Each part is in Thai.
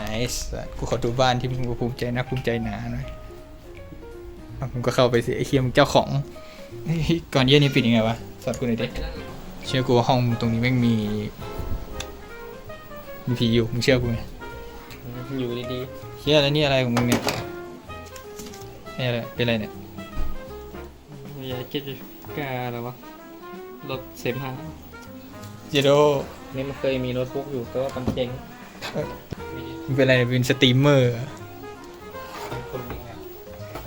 ไหนสัตว์กูขอดูบ้านที่มึงภูมิใจนะภูมิใจหนาหน่อยอะมึงก็เข้าไปสิไอ้เคียมึงเจ้าของเฮ้ยก่อนเยี่ยนี้ปิดยังไงวะสอดกูหน่อยดิเชื่อกูว่าห้องตรงนี้แม่งมีมีผีอยู่มึงเชื่อกูไหมอยู่ดีเชี่ยแล้วนี่อะไรของมึงเนี่ยนี่อะไรเป็นอะไรเนี่ยๆอย่าคิดจะกล้าหรอวะรถเสมหะเจโดนี่มันเคยมีโน้ตบุ๊กอยู่แต่ว่ามันเจ๊งมึ งเป็นอะไรเนี่ยเป็นสตรีมเมอร์เหรอเป็นคนเองอะ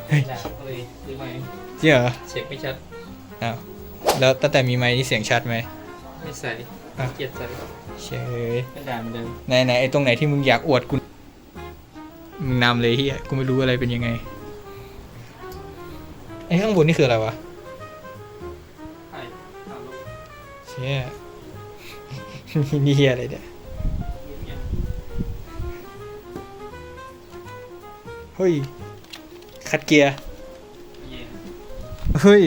เฮ้ยด่าก็เลยซื้อใหม่จริงเหรอเช็คไม่ชัดอ้าวแล้วตั้งแต่มีไมค์นี่เสียงชัดไหมไม่ใส่อะเกลียดใส่เชยไม่ด่าเหมือนเดิมไหนไหนไอ้ตรงไหนที่มึงอยากอวดกูมึงนำเลยเฮียกูไม่รู้อะไรเป็นยังไงไอ้ข้างบนนี่คืออะไรวะใช่เอาลงเชี่ยนี่เฮียอะไรเนี่ย เฮ้ย คัดเกียร์ๆเย็นเฮ้ย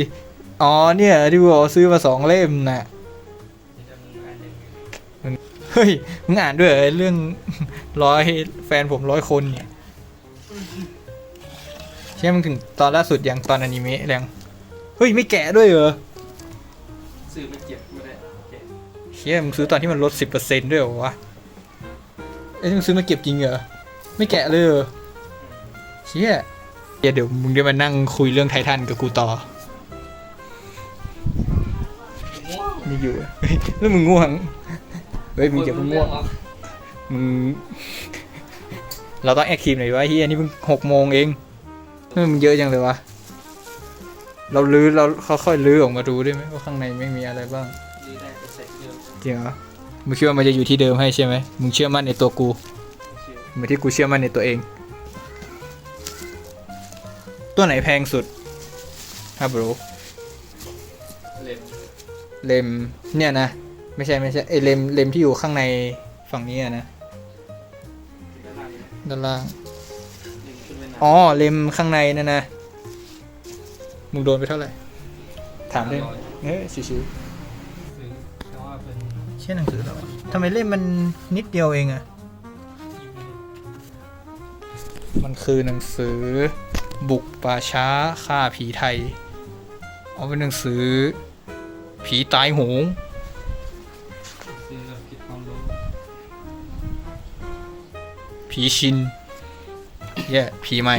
อ๋อเนี่ยที่กูบอกว่าซื้อมาสองเล่มน่ะนี่จะมึงอ่านยังไงเฮ้ย มึงอ่านด้วยเหรอไอ้เรื่องร้อยแฟนผมร้อยคนเนี่ยเชื่อมึงถึงตอนล่าสุดยังตอนอนิเมะยังเฮ้ย ไม่แกะด้วยเหรอซื้อไม่เจ็บไม่ได้เจ็บเชี่ยมึงซื้อตอนที่มันลดสิบเปอร์เซ็นต์ด้วยเหรอวะ เอ้ยมึงซื้อมาเก็บจริงเหรอ ไม่แกะเลยเหรอ เชี่ยเดี๋ยวเดี๋ยวมึงได้มานั่งคุยเรื่องไททันกับกูต่อนี่อยู่เฮ้ยแล้วมึงง่วง เฮ้ยมึงอย่าเพิ่งง่วงมึงเราต้องแอคทีฟหน่อยวะเฮียนี่เพิ่งหกโมงเองทำไมมึงเยอะจังเลยวะ เราลื้อเราค่อยๆลื้อออกมาดูได้ไหมว่าข้างในไม่มีอะไรบ้างดีได้แต่ใส่เยอะจริงเหรอมึงคิดว่ามันจะอยู่ที่เดิมให้ใช่ไหมมึงเชื่อมั่นในตัวกูไม่เชื่อเหมือนที่กูเชื่อมั่นในตัวเอง ตัวไหนแพงสุดฮะบรูเล็บเลมเนี่ยนะ ไม่ใช่ไม่ใช่ไอเลมเลมที่อยู่ข้างในฝั่งนี้อะนะด้านล่างด้านล่างดึงขึ้นไปหน่อยอ๋อเลมข้างในนั่นนะมึงโดนไปเท่าไหร่ ถามได้ร้อยเฮ้ยชิวซื้อแต่ว่าเป็นๆเช่นหนังสือเหรอทำไมเล่มมันนิดเดียวเองอะยิมมันคือหนังสือ บุกป่าช้าฆ่าผีไทย เอาเป็นหนังสือ ผีตายโหงผีชินแย่ผีใหม่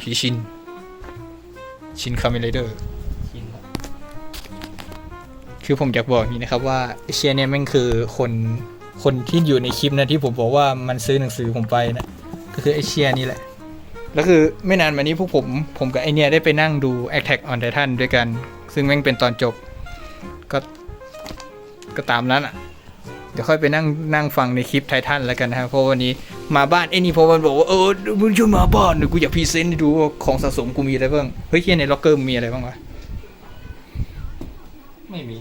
ผีชิน ชินคาเมเลเดอร์ คือผมอยากบอกนี้นะครับว่าไอเชียเนี่ยแม่งคือคนคนที่อยู่ในคลิปนะที่ผมบอกว่ามันซื้อหนังสือผมไปนะ ก็คือไอเชียนี่แหละ แล้วคือไม่นานมานี้พวกผมผมกับไอเนี่ยได้ไปนั่งดู Attack on Titan ด้วยกัน ซึ่งแม่งเป็นตอนจบ ก็ก็ตามนั้นอะ เดี๋ยวค่อยไปนั่งนั่งฟังในคลิปไททันแล้วกันนะครับเพราะวันนี้มาบ้านไอ้นี่เพราะมันบอกว่าเออมึงจะมาบ้านเดี๋ยวกูอยากพรีเซนต์ให้ดูว่าของสะสมกูมีอะไรบ้างเฮ้ยเฮียในล็อกเกอร์มึงมีอะไรบ้างวะไม่มี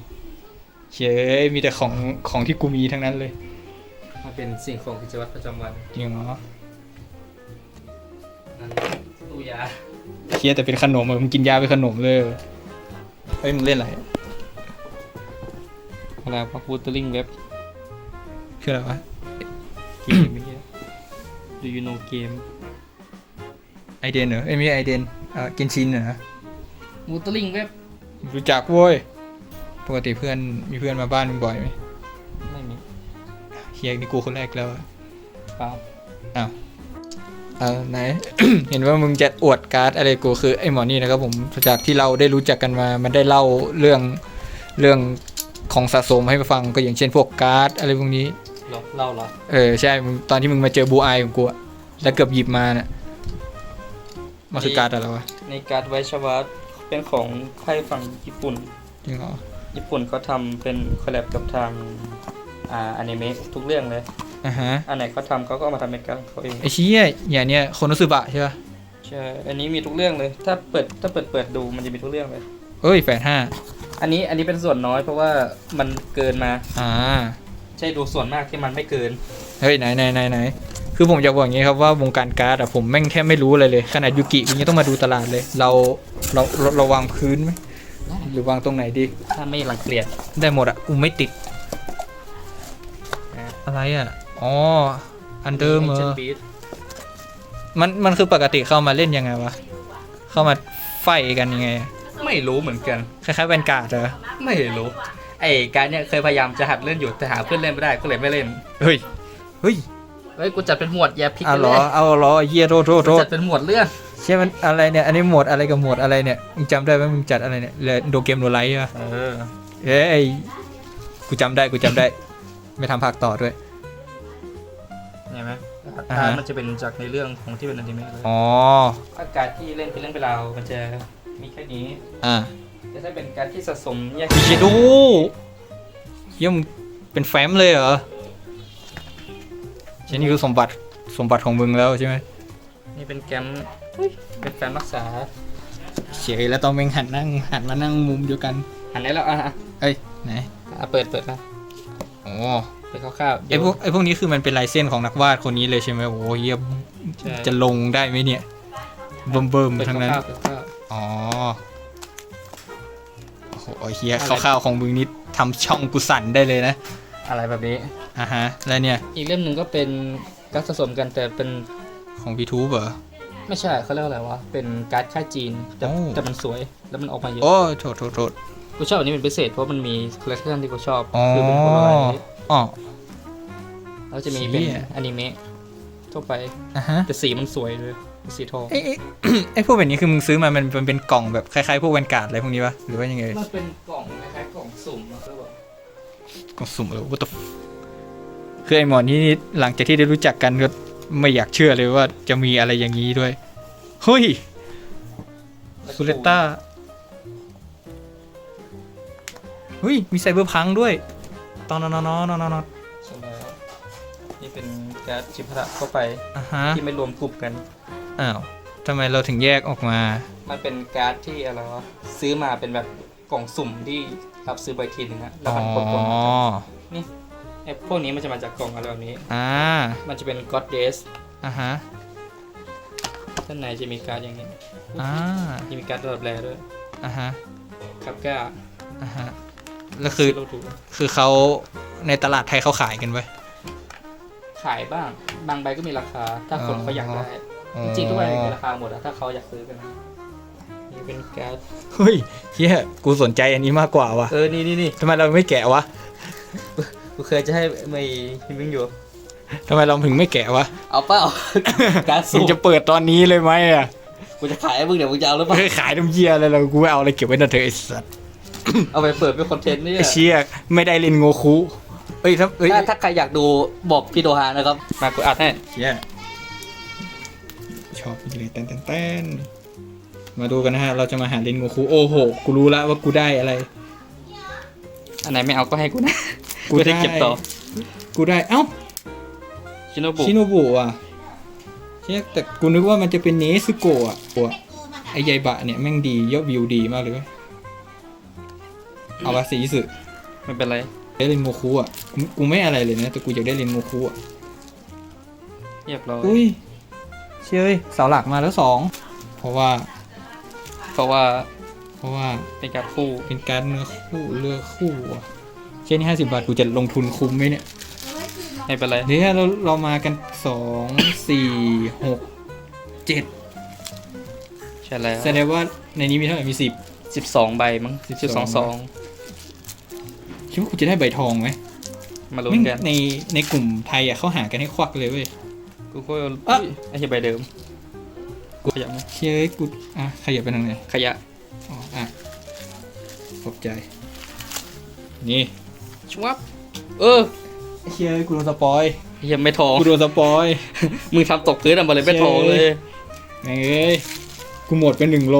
เฮ้ยมีแต่ของของที่กูมีทั้งนั้นเลย มันเป็นสิ่งของกิจวัตรประจำวัน จริงเหรอนั่น ตู้ยาเฮียแต่เป็นขนมอะมึงกินยาเป็นขนมเลยเฮ้ยมึงเล่นอะไรอะไรพักบูตเตอร์ลิงเว็บคืออะไรวะเกมไม่ใช่ Do you know game ไอเดนเหรอเอ้ยไม่ใช่ไอเดนเอ่อกินชินเหรอบูตเตอร์ลิงเว็บรู้จักโว้ยปกติเพื่อนมีเพื่อนมาบ้านมึงบ่อยไหมไม่มีเฮียนี่กูคนแรกแล้วอะเปล่า เออไหน เห็นว่ามึงจะอวดการ์ดอะไรกูคือไอหมอนี่นะครับผมจากที่เราได้รู้จักกันมา มันได้เล่าเรื่องเรื่องของสะสมให้ฟังก็อย่างเช่นพวกการ์ดอะไรพวกนี้เหรอเล่าเหรอเออใช่มึงตอนที่มึงมาเจอบูไอของกูอะแล้วเกือบหยิบมาน่ะมันคือการ์ดอะไรวะในการ์ดไวชวัตเป็นของค่ายฝั่งญี่ปุ่นจริงเหรอญี่ปุ่นเขาทำเป็นคอลแลบกับทางอ่าอนิเมะทุกเรื่องเลย อะฮะอันไหนเขาทำเขาก็เอามาทำเป็นการดของเขาเองไอเชี้ยอย่างเนี้ยโคโนสึบะใช่ปะใช่อันนี้มีทุกเรื่องเลย ถ้าเปิดถ้าเปิดเปิดดูมันจะมีทุกเรื่องเลย เอ้ยแปดห้าอันนี้อันนี้เป็นส่วนน้อยเพราะว่ามันเกินมา อ่า ใช่ดูส่วนมากที่มันไม่เกิน เฮ้ยไหนไหนไหนไหนคือผมอยากบอกอย่างงี้ครับว่าวงการการ์ดอะผมแม่งแทบไม่รู้อะไรเลย ขนาดยูกิมันยังต้องมาดูตลาดเลย เราเราเราเราวางพื้นไหมหรือวางตรงไหนดี ถ้าไม่รังเกียจได้หมดอะกูไม่ติด อะไรอะ อ๋อ อันเดิมเหรอ Ancient Beast มันมันคือปกติเข้ามาเล่นยังไงวะ เข้ามาไฟกันยังไง ไม่รู้เหมือนกัน คล้ายๆแวนการ์ดเหรอ ไม่รู้ ไอ้การเนี่ยเคยพยายามจะหัดเล่นอยู่แต่หาเพื่อนเล่นไม่ได้ก็เลยไม่เล่น เฮ้ย เฮ้ยเฮ้ยกูจัดเป็นหมวดอย่าพลิกเอากันเหรเลอยเอาเหรอเฮียโทษโทษโทกูษจัดเป็นหมวดเรื่องเชี่ยมันอะไรเนี่ย อันนี้หมวดอะไรกับหมวดอะไรเนี่ย มึงจำได้ไหมมึงจัดอะไรเนี่ยเลโดเกมโนไลท์ป่ะเออ เอ้ย กูจำได้ กูจำได้ ไม่ทำภาคต่อด้วยเห็ นไหมอ่าการฮะ มันจะเป็นจากในเรื่องของที่เป็นอนิเมะเลยอ๋อถ้าการที่เล่นเป็นเรื่องเป็นราวมันจะมีแค่นี้ อ่าแต่ถ้าเป็นการที่สะสมแยกเฮียดูเฮียมึงเป็นแฟ้มเลยเหรอเช่นนี่คือสมบัติสมบัติของมึงแล้วใช่ไหมนี่เป็นแกมเฮ้ยเป็นแฟนรักษาเฉยแล้วต้องเมงหันนั่งหันมานั่งมุมเดียวกัน หันได้แล้วอะอะเอ้ยไหน อะเปิดเปิดนะ อ๋อ เปิดคร่าวๆไอพวกไอพวกนี้คือมันเป็นลายเส้นของนักวาดคนนี้เลยใช่ไหมโอ้โหเฮียใช่จะลงได้ไหมเนี่ยเบิ่มเบิ่มเปิดๆทั้งนั้นคร่าวๆเปิดคร่าวอ๋อโอ้โหเฮียข้าวๆของมึงนี่ทำช่องกุสั่นได้เลยนะๆอะไรแบบนี้อะฮะแล้วเนี่ย อีกเล่มหนึ่งก็เป็นการดสะสมกันแต่เป็นของ B2 เหรอไม่ใช่เขาเรียกว่าอะไรวะ เป็นการ์ดค่ายจีน แต่โอ้แต่มันสวยแล้วมันออกมาเยอะ โอ้โทษโทษโทษกูชอบอันนี้เป็นพิเศษเพราะมันมีคอลเลคชันที่กูชอบอ๋อคือเป็นโพลาไรด์ อ๋อ แล้วจะมีเป็นเชี่ย อนิเมะทั่วไป อะฮะแต่สีมันสวยเลยเป็นสีทองไอ้ไอ้ ไอ้พวกแบบนี้คือมึงซื้อมามันมันเป็นกล่องแบบคล้ายๆพวกแวนการ์ดอะไรพวกนี้ปะหรือว่ายังไงมันเป็นกล่องคล้ายๆกล่องสุ่มอะคือแบบกล่องสุ่มเลยวัตคือไอ้หมอนี่หลังจากที่ได้รู้จักกันก็ไม่อยากเชื่อเลยว่าจะมีอะไรอย่างนี้ด้วยเฮ้ยซูเลต้าเฮ้ยมีไซเบอร์พังด้วย ตอนนอนนอนนอนนอนใช่แล้วนี่เป็นการ์ดจิพระเข้าไปอะฮะที่ไม่รวมกลุ่มกัน อ้าวทำไมเราถึงแยกออกมา มันเป็นการ์ดที่อะไรวะซื้อมาเป็นแบบกล่องสุ่มที่รับซื้อไปทีหนึงอะแล้วอ๋อ มันปนๆกันนี่ไอ้พวกนี้มันจะมาจากกล่องอะไรแบบนี้ อ่า มันจะเป็น God Days อะฮะ ด้านในจะมีการ์ดอย่างนี้อ่า จะมีการ์ดระดับแรด้วยอะฮะคับก้าอะฮะ แล้วคือโลทูคือเขาในตลาดไทยเขาขายกันไว้ย ขายบ้าง บางใบก็มีราคา ถ้าคนอ๋อ เขาอยากได้อ๋อจริงๆทุกใบมีราคาหมดอะถ้าเขาอยากซื้อกันนะนี่เป็นการ์ดเฮ้ยเฮียกูสนใจอันนี้มากกว่าว่ะเออ นี่นี่นี่ทำไมเราไม่แกะวะกูเคยจะให้ไม่มิงอยู่ ทำไมเราถึงไม่แกะวะเอาเปล่า การ์ดมึสุ่งมจะเปิดตอนนี้เลยไหมอะกูจะขายให้มึงเดี๋ยวมึงจะเอาหรือเปล่า เฮ้ยขายน้ำเยี่ยอะไรเรากูไม่เอาอะไรเก็บไว้นะเธอะไอ้สัส เอาไปเปิดเป็นคอนเทนต์เนี่ยไอ้เชี่ยไม่ได้เล่นโงคุเอ้ยถ้าเอ้ยถ้าถ้าใครอยากดูบอกพี่โดฮานะครับ มากูอัดให้เชี่ยชอบจริงเลยเต้นเต้นเต้นมาดูกันนะฮะ เราจะมาหาเล่นโงคุโอ้โห กูรู้แล้วว่ากูได้อะไร อันไหนไม่เอาก็ให้กูนะ กูกูได้ได้เก็บต่อ กูได้ เอ้า ชิโนบุ ชิโนบุอะเชี่ยแต่กูนึกว่ามันจะเป็นเนซึโกะอะตัวไอ้ใยบะเนี่ยแม่งดียอดวิวดีมากเลย เว้ยเอาวะสีสึไม่เป็นไรได้เล่นโมคุอะกูกูไม่อะไรเลยนะแต่กูอยากได้เล่นโมคุอะเรียบร้อยอุ้ยเชื่ยเสาหลักมาแล้วสองเพราะว่า เพราะว่า เพราะว่าเป็นการคู่เป็นการเนื้อคู่เลือกคู่อะเช่นนี้ห้าสิบาทกูจะลงทุนคุ้มไหมเนี่ยไม่เป็นไรเดี๋ยวเราเรามากันสองสี่หกเจ็ดใช่แล้วแสดงว่าในนี้มีเท่าไหร่มีสิบสิบสองใบมั้งสิบสอง12สอง คิดว่ากูจะได้ใบทองไหมมาลุ้นแม่งกันในในกลุ่มไทยอะเขาหากันให้ควักเลยเว้ยกูก็อะไอ้เหี้ยใบเดิมกูขยับไหมเชื่อกูอะขยับไปทางไหนขยะอ๋ออะขอบใจ นี่ชวับเออเชื่อกูโดนสปอยไอ้เหี้ยังไม่ทองกูโดนสปอยมึงทำตกพื้นอะมาเลยไม่ทองเลยแม่งเอ้ยกูหมดเป็นหนึ่งโล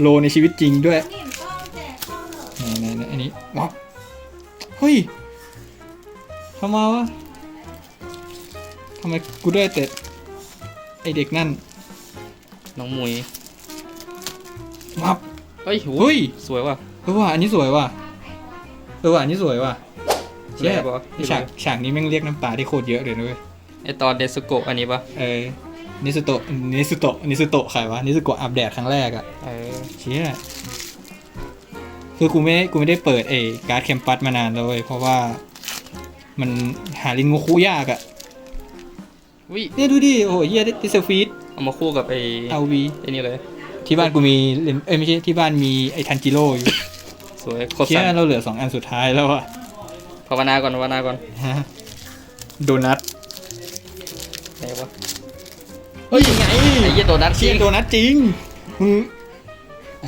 โลในชีวิตจริงด้วย ฮ้ยทำมาวะทำไมกูได้แต่ไอเด็กนั่น น้องมุยวับเฮ้ยโหเฮ้ยสวยว่ะเออว่ะอันนี้สวยว่ะเออว่ะอันนี้สวยว่ะเชี่ยแรกปะไอฉากฉากนี้แม่งเรียกน้ำตาได้โคตรเยอะเลยนะเว้ยไอตอนเดซุโกะอันนี้ปะเออนิสุโตะนิสุโตะนิสุโตะใครวะนิสุโกะอาบแดดครั้งแรกอะเออเชี่ย คือกูไม่กูไม่ได้เปิดเอการ์ดแคมปัสมานานแล้วเว้ยเพราะว่ามันหาลินโงคุยากอะวิเนี่ยดูดิโอ้โหเฮียดิสฟีดเอามาคู่กับไอ้เอาวีไอ้นี่เลย ที่บ้านกูมีเลนเอ้ยไม่ใช่ที่บ้านมีไอ้ทันจิโร่อยู่สวยโคตรเชี่ยสั่นเราเหลือสองอันสุดท้ายแล้วอะภาวนาก่อนภาวนาก่อนฮะโดนัทไหนวะเฮ้ยยังไงไอ้เหี้ยโดนัทจเชี่ริยงโดนัทจริงมึงกู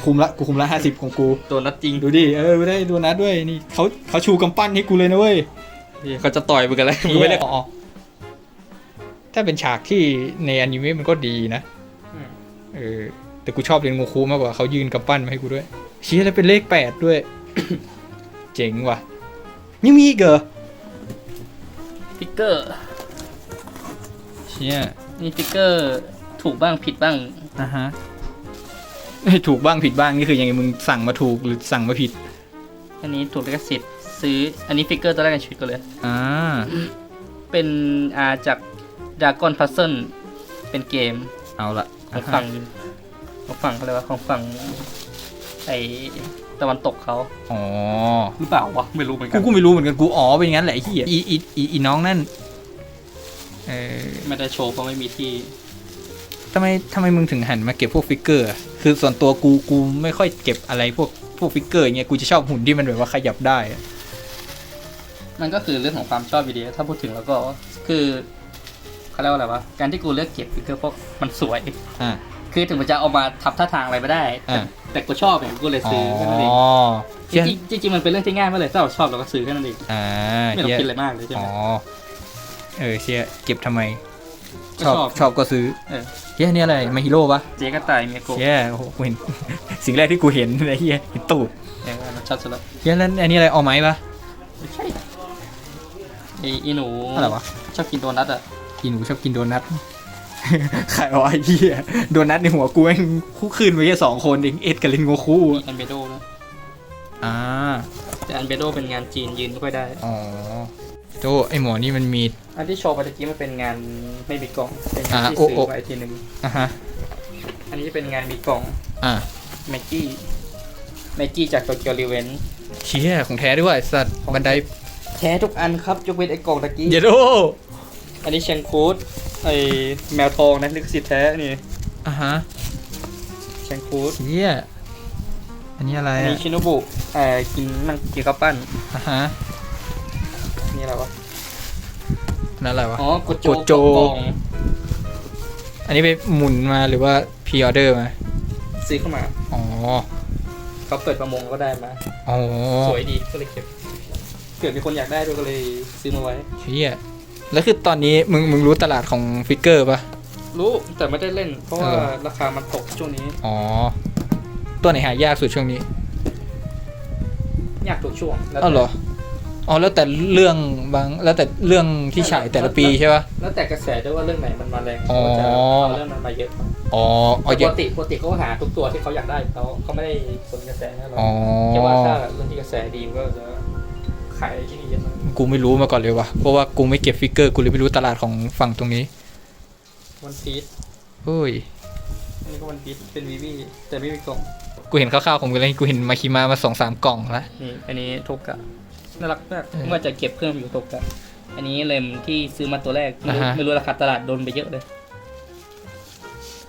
คุมละกูคุมละห้าสิบของกูโดนัทจริงดูดิเออไม่ได้โดนัทด้วยนี่เขาเขาชูกำปั้นให้กูเลยนะเว้ยเขาจะต่อยมึงกันแล้วมึงไม่ได้อ๋อถ้าเป็นฉากที่ในอนิเมะมันก็ดีนะอืมเออแต่กูชอบเรียนโงคูมากกว่าเขายืนกำปั้นมาให้กูด้วยเชี่ยแล้วเป็นเลขแปดด้วย เจ๋งว่ะยังมีอีกเหรอฟิกเกอร์เชี่ยนี่ฟิกเกอร์ถูกบ้างผิดบ้างอะฮะเอ้ย ถูกบ้างผิดบ้างนี่คือยังไงมึงสั่งมาถูกหรือสั่งมาผิด อันนี้ถูกลิขสิทธิ์ ซื้ออันนี้ฟิกเกอร์ตัวแรกในชีวิตก็เลย อ่า เป็นอาจากดากอนพัซเซิลเป็นเกมเอาละของฝั่งของฝั่งเขาเรียกว่าของฝั่งไอตะวันตกเขาอ๋อหรือเปล่าวะไม่รู้เหมือนกักูนก็ไม่รู้เหมือนกันกูอ๋อเป็นอย่างนั้นแหละไอ้เหี้ยอีอีอีอีน้องนั่นเออไม่ได้โชว์เพราะไม่มีที่ ทำไมทำไมมึงถึงหันมาเก็บพวกฟิกเกอร์อะคือส่วนตัวกูกูไม่ค่อยเก็บอะไรพวกพวกฟิกเกอร์อย่างเงี้ยกูจะชอบหุ่นที่มันแบบว่าขยับได้อะมันก็คือเรื่องของความชอบอยู่ดีถ้าพูดถึงแล้วก็คือเขาเรียกว่าอะไรวะการที่กูเลือกเก็บฟิกเกอร์เพราะมันสวย อ่า คือถึงมันจะเอามาทับท่าทางอะไรไม่ได้ แต่อ่าแต่กูชอบอย่างกูเลยอ๋ซื้อแค่นั้นเองอจริงๆจริงๆมันเป็นเรื่องที่ง่ายมากเลยถ้าเราชอบเราก็ซื้อแค่นั้นเองอ่าไม่ต้องเหี้ยคิดอะไรมากเลยใช่ไหอ๋มอเออเชียเก็บทำไมก็ ชอบชอบชอบก็ซื้อเออ เฮียนี่อะไรมาฮิโร่ปะเจ๊ก็ตายเมียโกะเฮียโอ้โหกูเห็น สิ่งแรกที่กูเห็นเลยเฮียเห็นตูดเออมันชอบสุดละเฮียแล้วอันนี้อะไรออไหมปะไม่ใช่ไออีหนูอะไรวะชอบกินโดนัทอะกินหนูชอบกินโดนัทใครวะไอ้เหี้ยโดนัทในหัวกูแม่งคู่คืนไปแค่สองคนเองเอ็ดกับลินโงคูมีอันเบโดนะอ่าแต่อันเบโดเป็นงานจีนยืนไม่ค่อยได้อ๋อ โจไอหมอนี่มันมี อันที่โชว์ไปตะกี้มันเป็นงานไม่มีกล่อง เป็นงานอ่าที่โอ้ซื้โอ้ อไว้ทีหนึ่งอะฮะ อันนี้จะเป็นงานมีกล่องอ่าแม็กกี้แม็กกี้จากโตเกียวรีเวน เชี่ยของแท้ด้วยว่ะไอ้สัตว์บันไดแท้ทุกอันครับยกเว้นไอ้กล่องตะกี้ เยโดอันนี้เชงคูดไอ้แมวทองนะลิขสิทธิ์แท้นี่อะฮะเชงคูดเชี่ยอันนี้อะไรอันนี้อะชิโนบุเอ่อกินนั่งกินข้าวปั้นอะฮะ นี่อะไรวะ นั่นอะไรวะ อ๋อ กดโจกดโจ กล่องอันนี้ไปหมุนมาหรือว่าพ r ออเดอร์มา ซื้อเข้ามาอ๋อ เขาเปิดประมงก็ได้มา อ๋อสวยดีก็เลยเก็บ เกิดมีคนอยากได้ด้วยก็เลยซื้อมาไว้ เชี่ยแล้วคือตอนนี้มึงมึงรู้ตลาดของฟิกเกอร์ปะ รู้แต่ไม่ได้เล่น เพราะว่าเออ ราคามันตกช่วงนี้ อ๋อ ตัวไหนหายากสุดช่วงนี้ อยากทุกช่วงแล้วอ้าวเหรอ อ๋อแล้วแต่เรื่องบางแล้วแต่เรื่องที่ฉายแต่ละปีใช่ปะแล้วแต่กระแสด้วยว่าเรื่องไหนมันมาแรงอ๋อ เขาจะเอาเรื่องนั้นมาเยอะอ๋ออ๋อแต่เยปอะกติปกติเขาก็หาทุกตัวที่เขาอยากได้เขาเขาไม่ได้สนกระแสนะเราอ๋อแค่ว่าถ้าเรื่องที่กระแสดีมันก็จะขายที่นี่เยอะมากกูไม่รู้มาก่อนเลยวะเพราะว่ากูไม่เก็บฟิกเกอร์กูเลยไม่รู้ตลาดของฝั่งตรงนี้วันพีชเฮ้ยอันนี้ก็วันพีชเป็นวีวีแต่ไม่มีกล่องกูเห็นคร่าวๆของกูแล้วกูเห็นมาคิมามาสองสามกล่องละนี่อันนี้โทกะ น่ารักมากเออเมื่อจะเก็บเพิ่มอยู่โทกะอันนี้เลมที่ซื้อมาตัวแรก ไม่รู้อ่าฮะ ไม่รู้ราคาตลาดโดนไปเยอะเลย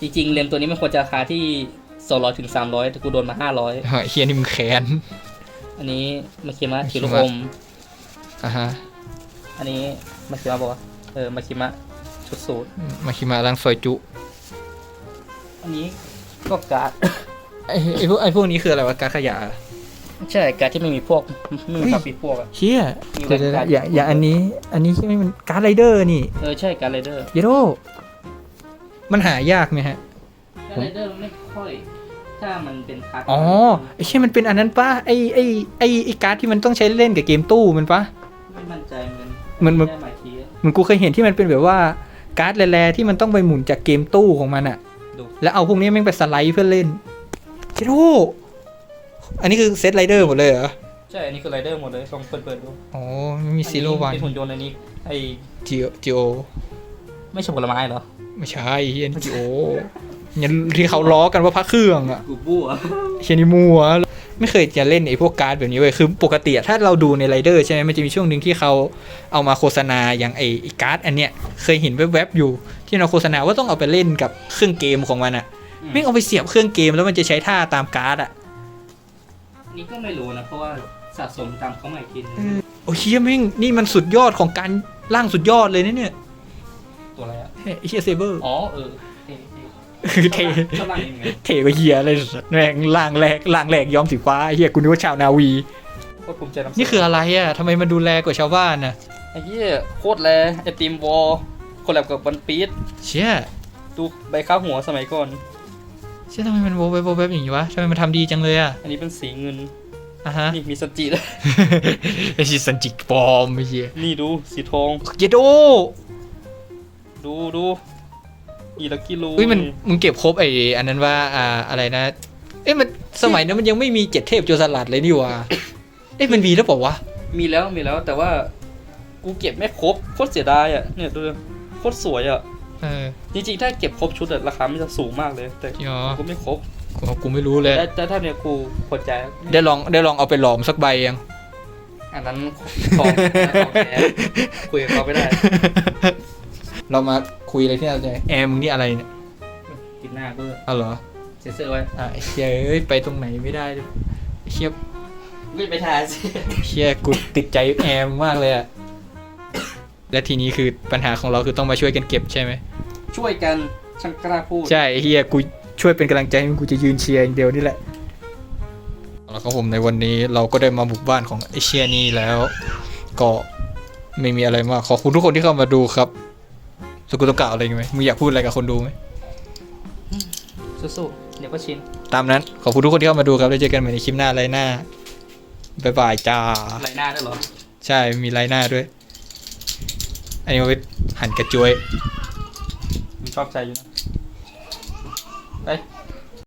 จริงๆเลมตัวนี้มันควรจะราคาที่200ถึง300แต่กูโดนมา500เฮ้ยเฮียนี่มึงแค้น อันนี้มาคิมะมาคิคิมะโรอม อะฮะ อันนี้มาคิมะบอกว่าเออมาคิมะชุดสูตรมาคิมาลังซอยจุ อันนี้ก็การ์ดไอ้ไอ้พวกไอ้พวกนี้คืออะไรวะการดขยะอะ ใช่การ์ดที่ไม่มีพวกไม่มีครับปีพวกอะ เชี่ยมีเดี๋ยวเดี๋ยวการ์ดอย่าอย่าอันนี้ อันนี้ที่ไม่มันการ์ดไรเดอร์นี่เออใช่การ์ดไรเดอร์เยโดมันหายากไหมฮะ การ์ดไรเดอร์ไม่ค่อย ถ้ามันเป็นคาร์ดอ๋อไอ้เชี่ยมันเป็นอันนั้นปะไอ้ไอ้ไอ้ไอ้การ์ดที่มันต้องใช้เล่นกับเกมตู้มันปะ ไม่มั่นใจเหมือนมันมัน ได้หมายทีอะเหมันกูเคยเห็นที่มันเป็นแบบว่าการ์ดแร่ๆที่มันต้องไปหมุนจากเกมตู้ของมันอะดูแล้วเอาพวกนี้แม่งไปสไลด์เพื่อเล่นเยโด อันนี้คือเซตไรเดอร์หมดเลยเหรอ ใช่ อันนี้คือไรเดอร์หมดเลยลองเปิดเปิดๆดูอ๋อไม่มีซีโร่วันเป็นหุ่นยนต์อันนี้ ไอจีโอจีโอไม่ใช่ผลไม้เหรอ ไม่ใช่เฮียจีโอเนี่ยที่เขาล้อกันว่าพระเครื่องอะกูบู้อะเฮียนี่มัวไม่เคยจะเล่นไอ้พวกการ์ดแบบนี้เว้ยคือปกติอะถ้าเราดูในไรเดอร์ใช่ไหมมันจะมีช่วงหนึ่งที่เขาเอามาโฆษณาอย่างไอ้ไอ้การ์ดอันเนี้ยเคยเห็นแวบๆอยู่ ที่เราโฆษณาว่าต้องเอาไปเล่นกับเครื่องเกมของมันอะอืมไม่งเอาไปเสียบเครื่องเกมแล้วมันจะใช้ท่าตามการ์ดอะ นี่ก็ไม่รู้นะ เพราะว่าสะสมตามเขาใหม่กินโอ้เฮียแม่งนี่มันสุดยอดของการร่างสุดยอดเลยนะเนี่ยตัวอะไรอะ เฮ้ยไอ้เฮียเซเบอร์ อ๋อเออเท่คือเทๆชอบร่างนี้ไงเทกว่าเฮียเลยแม่งล่างแรกล่างแรกย้อมสีฟ้าไอ้เฮียกูนึกว่าชาวนาวี โคตรภูมิใจนำเสนี่คืออะไรอะทำไมมันดูแลกว่าชาวบ้านน่ะ ไอ้เหี้ยโคตรแลไอติมวอลคนแลบกับวันปีดเชี่ยดูใบข้าวหัวสมัยก่อน เชี่ยทำไมมันโวบแบบโวบแบบอย่างนี้วะทำไมมันทำดีจังเลยอะอันนี้เป็นสีเงินอะฮะนี่มีสจิด้วยไอ้ชิสันจิกปลอมไอ้เหี้ยนี่ดูสีทอง เยโดดูดูอีลักกี้ลูอุ้ยมันมึงเก็บครบไอ้อันนั้นว่าอ่าอะไรนะ เอ้ยมันสมัยนั้นมันยังไม่มีเจ็ดเทพโจรสลัดเลยนี่หว่าเอ้ยมันมีแล้วเปล่าวะมีแล้วมีแล้วแต่ว่า กูเก็บไม่ครบโคตรเสียดายอะเนี่ยดูดิโคตรสวยอะ เออจริงๆ ถ้าเก็บครบชุดอะราคามันจะสูงมากเลย แต่จริงเหรอ กูไม่ครบกูกูไม่รู้เลย แต่แต่ถ้าเนี่ยกูพอใจได้ลองได้ลองเอาไปหลอมสักใบยัง อันนั้นของของแท้คุยกับเขาไม่ได้เรามาคุยอะไรที่เราจะแอมมึงนี่อะไรเนี่ยกินหน้าก็เอาเหรอเซ็นเซอร์ไว้อะไอ้เชี่ยเอ้ยไปตรงไหนไม่ได้เลยไอ้เชี่ยไม่ไปทายสิ เชี่ยกูติดใจแอมมากเลยอะ และทีนี้คือปัญหาของเราคือต้องมาช่วยกันเก็บใช่ไหมช่วยกันช่างกล้าพูดใช่ไอ้เฮียกูช่วยเป็นกำลังใจให้มึงกูจะยืนเชียร์อย่างเดียวนี่แหละแล้วครับผมในวันนี้เราก็ได้มาบุกบ้านของไอเชียนี่แล้ว ก็ไม่มีอะไรมากขอบคุณทุกคนที่เข้ามาดูครับสกุลต้องกล่าวอะไรไหมมึงอยากพูดอะไรกับคนดูไหมสู้ๆเดี๋ยวก็ชิน ตามนั้นขอบคุณทุกคนที่เข้ามาดูครับแล้วเจอกันใหม่ในคลิปหน้าไรหน้าบ๊ายบายจ้าไหลหน้าได้วยเหรอ ใช่มีไรหน้าด้วย อันนี้เอาไว้หั่นกระจุยมึงชอบใจอยู่นะไป